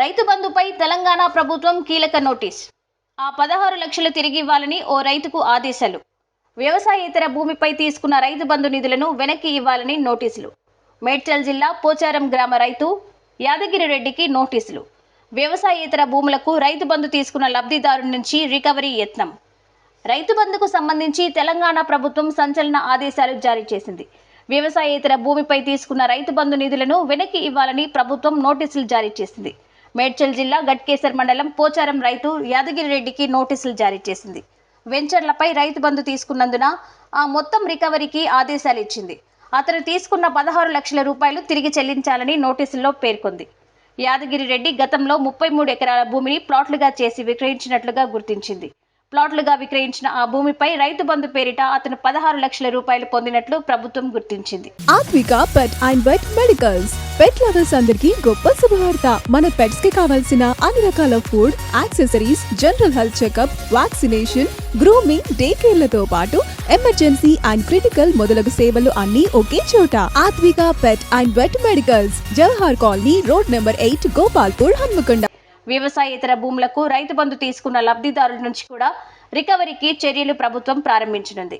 రైతు బంధుపై తెలంగాణ ప్రభుత్వం కీలక నోటీస్. ఆ పదహారు లక్షలు తిరిగి ఇవ్వాలని ఓ రైతుకు ఆదేశాలు. వ్యవసాయేతర భూమిపై తీసుకున్న రైతు బంధు నిధులను వెనక్కి ఇవ్వాలని నోటీసులు. మేడ్చల్ జిల్లా పోచారం గ్రామ రైతు యాదగిరి రెడ్డికి నోటీసులు. వ్యవసాయేతర భూములకు రైతు బంధు తీసుకున్న లబ్ధిదారు నుంచి రికవరీ యత్నం. రైతు బంధుకు సంబంధించి తెలంగాణ ప్రభుత్వం సంచలన ఆదేశాలు జారీ చేసింది. వ్యవసాయేతర భూమిపై తీసుకున్న రైతు బంధు నిధులను వెనక్కి ఇవ్వాలని ప్రభుత్వం నోటీసులు జారీ చేసింది. మేడ్చల్ జిల్లా గట్కేసర్ మండలం పోచారం రైతు యాదగిరి రెడ్డికి నోటీసులు జారీ చేసింది. వెంచర్లపై రైతు బంధు తీసుకున్నందున ఆ మొత్తం రికవరీకి ఆదేశాలు ఇచ్చింది. అతను తీసుకున్న పదహారు లక్షల రూపాయలు తిరిగి చెల్లించాలని నోటీసుల్లో పేర్కొంది. యాదగిరి రెడ్డి గతంలో ముప్పై మూడు ఎకరాల భూమిని ప్లాట్లుగా చేసి విక్రయించినట్లుగా గుర్తించింది. ప్లాట్లుగా విక్రయించిన ఆ భూమిపై రైతు బంధు పేరిట అతను పదహారు లక్షల రూపాయలు పొందినట్లు ప్రభుత్వం గుర్తించింది. Athvika pet and vet medicals pet lovers అందరికీ గొప్ప శుభవార్త. మన పెట్స్కి కావాల్సిన అన్ని రకాల food accessories general health checkup vaccination grooming day కేర్లతో పాటు ఎమర్జెన్సీ అండ్ క్రిటికల్ మొదలగు సేవలు అన్ని ఒకే చోట. Athmika pet and vet medicals Jawahar colony road number eight Gopalpur Hanamkonda వ్యవసాయేతర భూములకు రైతు బంధు తీసుకున్న లబ్ధిదారుల నుంచి కూడా రికవరీకి చర్యలు ప్రభుత్వం ప్రారంభించనుంది.